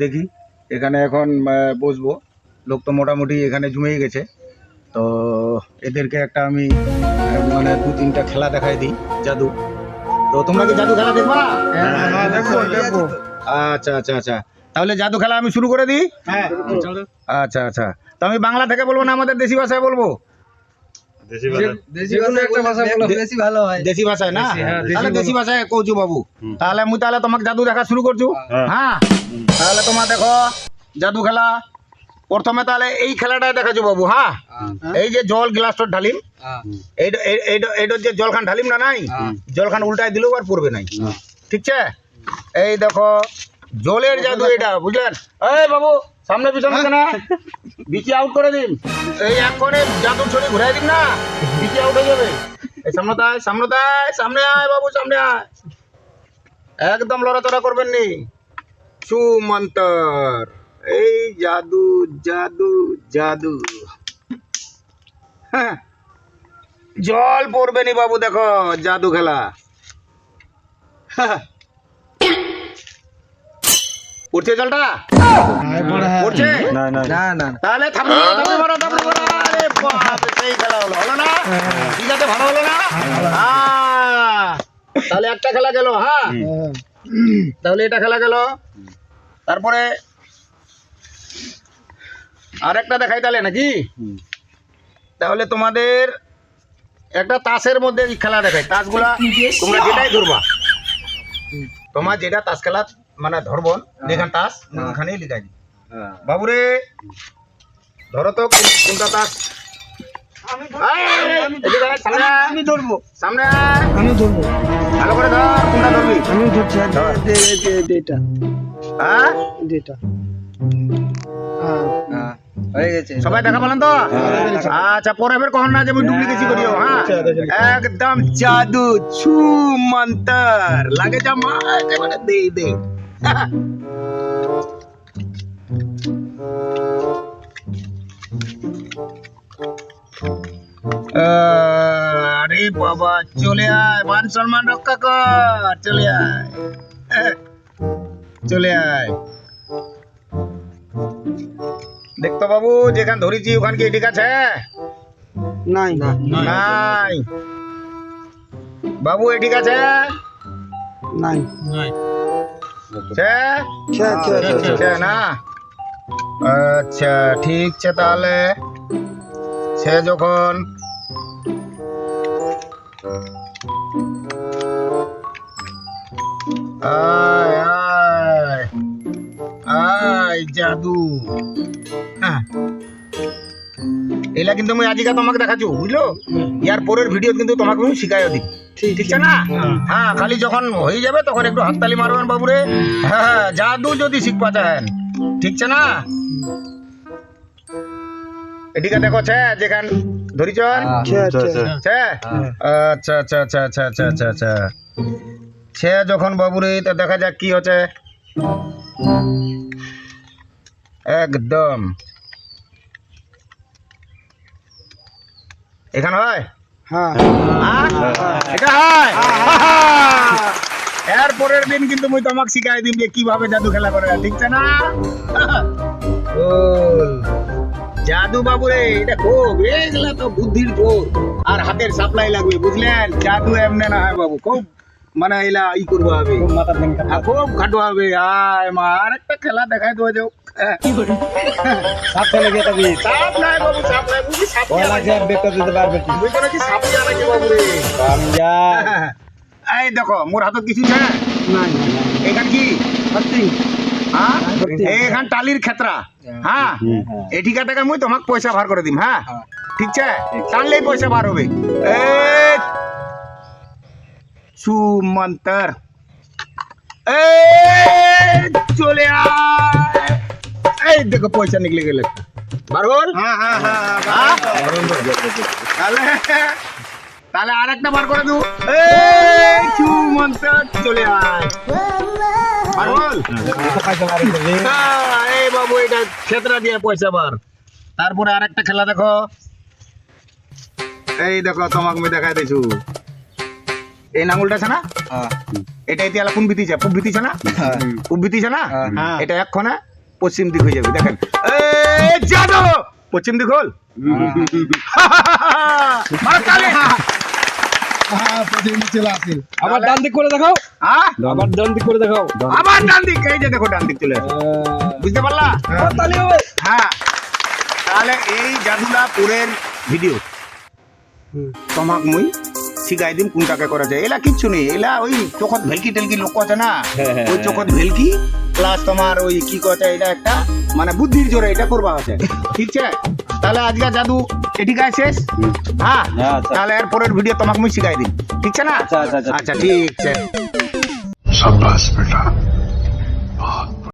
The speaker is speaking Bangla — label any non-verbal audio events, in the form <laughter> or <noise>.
দেখি। এখানে এখন বসবো। লোক তো মোটামুটি এখানে জমেই গেছে। তো এদেরকে একটা আমি মানে দু তিনটা খেলা দেখাই দিই জাদু। তো তোমরা কি জাদু খেলা দেখবা? দেখব দেখব। আচ্ছা আচ্ছা আচ্ছা। তাহলে জাদু খেলা আমি শুরু করে দিই? হ্যাঁ। আচ্ছা আচ্ছা। তো আমি বাংলা থেকে বলব না আমাদের দেশি ভাষায় বলব? হয়। দেশি ভাষায় না? হ্যাঁ, দেশি তাহলে দেশি ভাষায় কৌচু বাবু। তাহলে মুই তাহলে তোমাকে জাদু দেখা শুরু করছু। হ্যাঁ। তাহলে তোমার দেখো জাদু খেলা। প্রথমে তাহলে এই খেলাটা দেখাছো বাবু হ্যাঁ? এই যে জল গ্লাসটা ঢালিম এইটা এইটার যে জলখান ঢালিম না নাই? জলখান উল্টায় দিলেও আর পড়বে নাই। ঠিক আছে? এই দেখো জলের জাদু এটা বুঝলেন? এই বাবু সামনে পিছনে কেন বিচি আউট করে দিন। এই এক করে জাদু ছড়ি ঘুরাই দিন না বিচি আউট হয়ে যাবে। এই সামনে তাই সামনে তাই সামনে আয় বাবু সামনে আয়। একদম লড়াচড়া করবেন নি। সুমন্তর। এই জাদু জাদু জাদু। হ্যাঁ। জল পড়বে নি বাবু দেখো জাদু খেলা। হ্যাঁ। পড়ছে জলটা? পড়ছে? না না তাহলে থাপড়ি মারো মারো থাপড়ি মারো আরে বাপ সেই খেলা হলো। হলো না? ঠিক আছে ভালো হলো না? তাহলে একটা খেলা গেল হ্যাঁ? তাহলে এটা খেলা গেল। তারপরে আর একটা দেখাই তাহলে নাকি? তাহলে তোমাদের একটা তাসের মধ্যে খেলা দেখাই। তাসগুলা তোমরা যেটাই ধরবা। তোমার যেটা তাস খেলা মানে ধরবো যেখান তাস ওখানেই লিখাই দিই বাবুরে ধরো তো কোনটা তাস? আমি ধরবো। সামনে। আমি ধরবো। ভালো করে ধর কোনটা ধরবি? আমি ধরছি আর দে- দে- দে- দে এটা। হ্যাঁ? এটা হ্যাঁ। হয়ে। গেছে। সবাই দেখা তো? আচ্ছা পরে ফের কখন না যে আমি ডুপ্লিকেসি করিও হ্যাঁ? একদম জাদু ছু মন্তর লাগে যা মা দে দে। <laughs> আরে বাবা চলে আয় মান সম্মান রক্ষা কর চলে আয়। চলে আয়। দেখতো বাবু যেখান ধরেছি ওখান কি ঠিক আছে? নাই। নাই। বাবু এ ঠিক আছে? নাই। আচ্ছা ঠিক আছে তাহলে। সে যখন। আয় আয় আয় জাদু। হ্যাঁ। এলা কিন্তু আমি আজিকা তোমাকে দেখাচ্ছি বুঝলো? ইয়ার পরের ভিডিও কিন্তু তোমাকে আমি শিখাইও দিই ঠিক আছে না? হ্যাঁ। খালি যখন হয়ে যাবে তখন একটু হাততালি মারবেন বাবুরে। হ্যাঁ জাদু যদি শিখবা চান ঠিক আছে না? এদিকে দেখো ছে যেখান ধরিছন ছে, ছে। ছে আচ্ছা আচ্ছা আচ্ছা আচ্ছা আচ্ছা আচ্ছা আচ্ছা। সে যখন বাবুরে তা দেখা যাক কি হচ্ছে। একদম। এখানে হয়? হ্যাঁ। হ্যাঁ? এটা হয়? এর পরের দিন কিন্তু মুই তোমাকে শিখাই দিম যে কীভাবে জাদু খেলা করে ঠিক আছে না। জাদু বাবু রে এটা খুব এগুলা তো বুদ্ধির জোর। আর হাতের সাপ্লাই লাগবে বুঝলেন? জাদু এমনি না হয় বাবু খুব মানে এলা ই করব হবে খুব খাটো হবে। আয় মা আর একটা খেলা দেখাই দেবো যাও। সাপ ফেলে গিয়ে তবে সাপ নাই বাবু সাপ নাই বুঝি সাপ ওই লাগে বেটা দিতে পারবে কি? বুঝতে পারছি সাপ জানা কি বাবু রে। আমি এই দেখো মোর হাতত কিছু আছে নাই এখান কি? সত্যি। হ্যাঁ? এখান টালির ক্ষেত্রা হ্যাঁ। এই ঠিকা টাকা মুই তোমাক পয়সা ভার করে দিম হ্যাঁ? ঠিক আছে? টানলেই পয়সা বার হবে। এই! সুমন্তর। এই! চলে আয়! এই দেখো পয়সা নিকলে গেলে। বার হল? হ্যাঁ হ্যাঁ হ্যাঁ হ্যাঁ? তাহলে তাহলে আর একটা বার করে দেবো এই সুমন্তর চলে আয়। হ্যাঁ, এই বাবু এটা ক্ষেত্রা দিয়ে পয়সা বার। তারপরে আরেকটা খেলা দেখো। এই দেখো তোমাকে আমি দেখাই দিছু এই নাঙ্গলটা আছে না? হ্যাঁ। এটা এতিয়ালে কোন ভিতিছে পূব ভিতিছে না? হ্যাঁ। পূব ভিতিছে না? হ্যাঁ। এটা এক্ষণে পশ্চিম দিক হয়ে যাবে দেখেন। এই জাদু পশ্চিম দিক হল? তালি। আবার ডান দিক করে দেখাও। হ্যাঁ? আবার ডান দিক করে দেখাও। আবার ডান দিক এই যে দেখো ডান দিক চলে আসছে। বুঝতে পারলা? তালি হ্যাঁ। তাহলে এই জাদুলা পুরের ভিডিও তোমাক মুই শিখাই দিম কোনটাকে করা যায়। এলা কিচ্ছু নেই এলা ওই চোখত ভেলকি টেলকি লোক আছে না? হ্যাঁ, ওই চোখত ভেলকি প্লাস তোমার ওই কি কথা এটা একটা মানে বুদ্ধির জোরে এটা করবা আছে। <laughs> ঠিক আছে? তাহলে আজকে জাদু ঠিক আছে শেষ? হ্যাঁ আচ্ছা। তাহলে এর পরের ভিডিও তোমাকে মুই শিখাই দিই ঠিক আছে না? আচ্ছা, আচ্ছা, আচ্ছা ঠিক আছে। সাব্বাস বেটা।